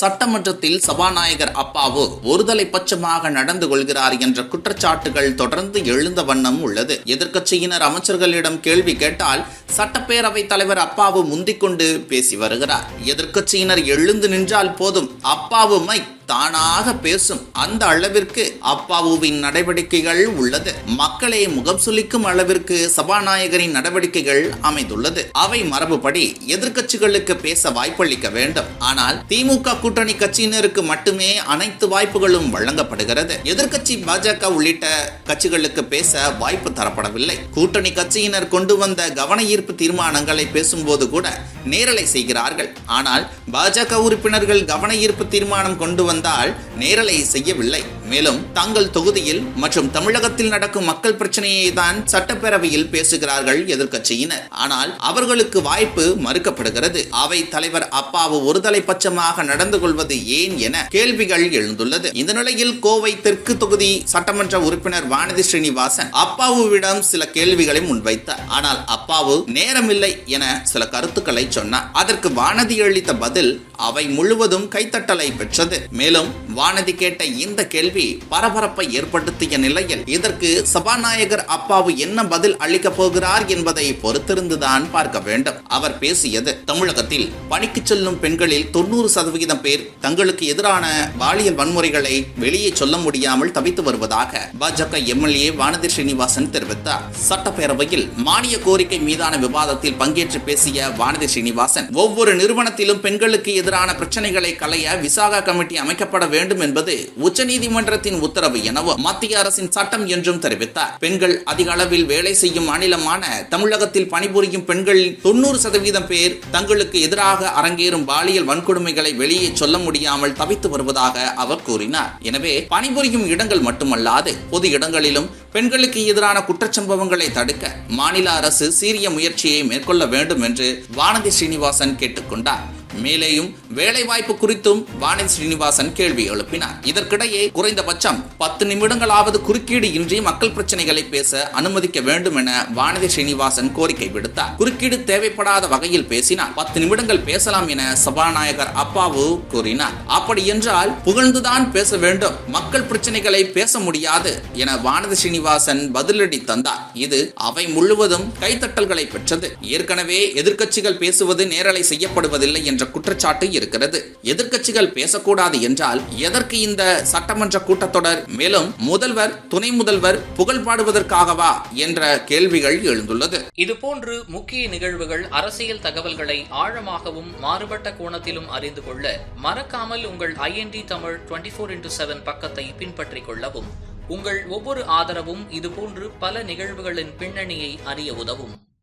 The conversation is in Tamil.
சட்டமன்றத்தில் சபாநாயகர் அப்பாவு ஒருதலை பட்சமாக நடந்து கொள்கிறார் என்ற குற்றச்சாட்டுகள் தொடர்ந்து எழுந்த வண்ணம் உள்ளது. எதிர்க்கட்சியினர் அமைச்சர்களிடம் கேள்வி கேட்டால் சட்டப்பேரவைத் தலைவர் அப்பாவு முந்திக்கொண்டு பேசி வருகிறார். எதிர்க்கட்சியினர் எழுந்து நின்றால் போதும். அப்பாவு மைக் தானாக பேசும் அந்த அளவிற்கு அப்பாவுவின் நடவடிக்கைகள் உள்ளது. மக்களை முகம் சுளிக்கும் அளவிற்கு சபாநாயகரின் நடவடிக்கைகள் அமைந்துள்ளது. அவை மரபுபடி எதிர்கட்சிகளுக்கு பேச வாய்ப்பளிக்க வேண்டும். ஆனால் திமுக கூட்டணி கட்சியினருக்கு மட்டுமே அனைத்து வாய்ப்புகளும் வழங்கப்படுகிறது. எதிர்கட்சி பாஜக உள்ளிட்ட கட்சிகளுக்கு பேச வாய்ப்பு தரப்படவில்லை. கூட்டணி கட்சியினர் கொண்டு வந்த கவன ஈர்ப்பு தீர்மானங்களை பேசும்போது கூட நேரலை செய்கிறார்கள். ஆனால் பாஜக உறுப்பினர்கள் கவன ஈர்ப்பு தீர்மானம் கொண்டு வந்த வந்தால் நேரலை செய்யவில்லை. மேலும் தங்கள் தொகுதியில் மற்றும் தமிழகத்தில் நடக்கும் மக்கள் பிரச்சனையை தான் சட்டப்பேரவையில் பேசுகிறார்கள் எதிர்க்கட்சியினர். ஆனால் அவர்களுக்கு வாய்ப்பு மறுக்கப்படுகிறது. அவை தலைவர் அப்பாவு ஒருதலை பட்சமாக நடந்து கொள்வது ஏன் என கேள்விகள் எழுந்துள்ளது. இந்த நிலையில் கோவை தெற்கு தொகுதி சட்டமன்ற உறுப்பினர் வானதி ஸ்ரீனிவாசன் அப்பாவுவிடம் சில கேள்விகளை முன்வைத்தார். ஆனால் அப்பாவு நேரமில்லை என சில கருத்துக்களை சொன்னார். அதற்கு வானதி அளித்த பதில் அவை முழுவதும் கைத்தட்டலை பெற்றது. மேலும் வானதி கேட்ட இந்த கேள்வி பரபரப்பை ஏற்படுத்திய நிலையில் இதற்கு சபாநாயகர் அப்பாவு என்ன பதில் அளிக்கப் போகிறார் என்பதை பொறுத்திருந்துதான் பார்க்க வேண்டும். அவர் பேசியது தமிழகத்தில் பணிக்கு செல்லும் பெண்களில் தொண்ணூறு சதவிகிதம் பேர் தங்களுக்கு எதிரான பாலியல் வன்முறைகளை வெளியே சொல்ல முடியாமல் தவித்து வருவதாக பாஜக எம்எல்ஏ வானதி ஸ்ரீனிவாசன் தெரிவித்தார். சட்டப்பேரவையில் மானிய கோரிக்கை மீதான விவாதத்தில் பங்கேற்று பேசிய வானதி ஸ்ரீனிவாசன் ஒவ்வொரு நிறுவனத்திலும் பெண்களுக்கு எதிரான பிரச்சனைகளை களைய விசாகா கமிட்டி அமைக்கப்பட வேண்டும் என்பது உச்சநீதிமன்ற உச்சநீதிமன்றத்தின் உத்தரவு எனவும் மத்திய அரசின் சட்டம் என்றும் தெரிவித்தார். பெண்கள் அதிக அளவில் வேலை செய்யும் மாநிலமான தமிழகத்தில் பணிபுரியும் பெண்களில் தொண்ணூறு சதவீதம் பேர் தங்களுக்கு எதிராக அரங்கேறும் பாலியல் வன்கொடுமைகளை வெளியே சொல்ல முடியாமல் தவித்து வருவதாக அவர் கூறினார். எனவே பணிபுரியும் இடங்கள் மட்டுமல்லாது பொது இடங்களிலும் பெண்களுக்கு எதிரான குற்றச்சம்பவங்களை தடுக்க மாநில அரசு சீரிய முயற்சியை மேற்கொள்ள வேண்டும் என்று வானதி ஸ்ரீனிவாசன் கேட்டுக்கொண்டார். மேலேயும் வேலைவாய்ப்பு குறித்தும் வானதி ஸ்ரீனிவாசன் கேள்வி எழுப்பினார். இதற்கிடையே குறைந்தபட்சம் பத்து நிமிடங்களாவது குறுக்கீடு இன்றி மக்கள் பிரச்சனைகளை பேச அனுமதிக்க வேண்டும் என வானதி ஸ்ரீனிவாசன் கோரிக்கை விடுத்தார். குறுக்கீடு தேவைப்படாத வகையில் பேசினார். பத்து நிமிடங்கள் பேசலாம் என சபாநாயகர் அப்பாவு கூறினார். அப்படி என்றால் புகழ்ந்துதான் பேச வேண்டும். மக்கள் பிரச்சனைகளை பேச முடியாது என வானதி ஸ்ரீனிவாசன் பதிலடி தந்தார். இது அவை முழுவதும் கைத்தட்டல்களை பெற்றது. ஏற்கனவே எதிர்க்கட்சிகள் பேசுவது நேரலை செய்யப்படுவதில்லை என்ற குற்றச்சாட்டு இருக்கிறது. எதிர்க்கட்சிகள் பேசக்கூடாது என்றால் எதற்கு இந்த சட்டமன்ற கூட்டத்தொடர்? மேலும் முதல்வர் துணை முதல்வர் புகழ் பாடுவதற்காகவா என்ற கேள்விகள் எழுந்துள்ளது. இதுபோன்று முக்கிய நிகழ்வுகள் அரசியல் தகவல்களை ஆழமாகவும் மாறுபட்ட கோணத்திலும் அறிந்து கொள்ள மறக்காமல் உங்கள் IND Tamil twenty four into seven பக்கத்தை பின்பற்றிக் கொள்ளவும். உங்கள் ஒவ்வொரு ஆதரவும் இதுபோன்று பல நிகழ்வுகளின் பின்னணியை அறிய உதவும்.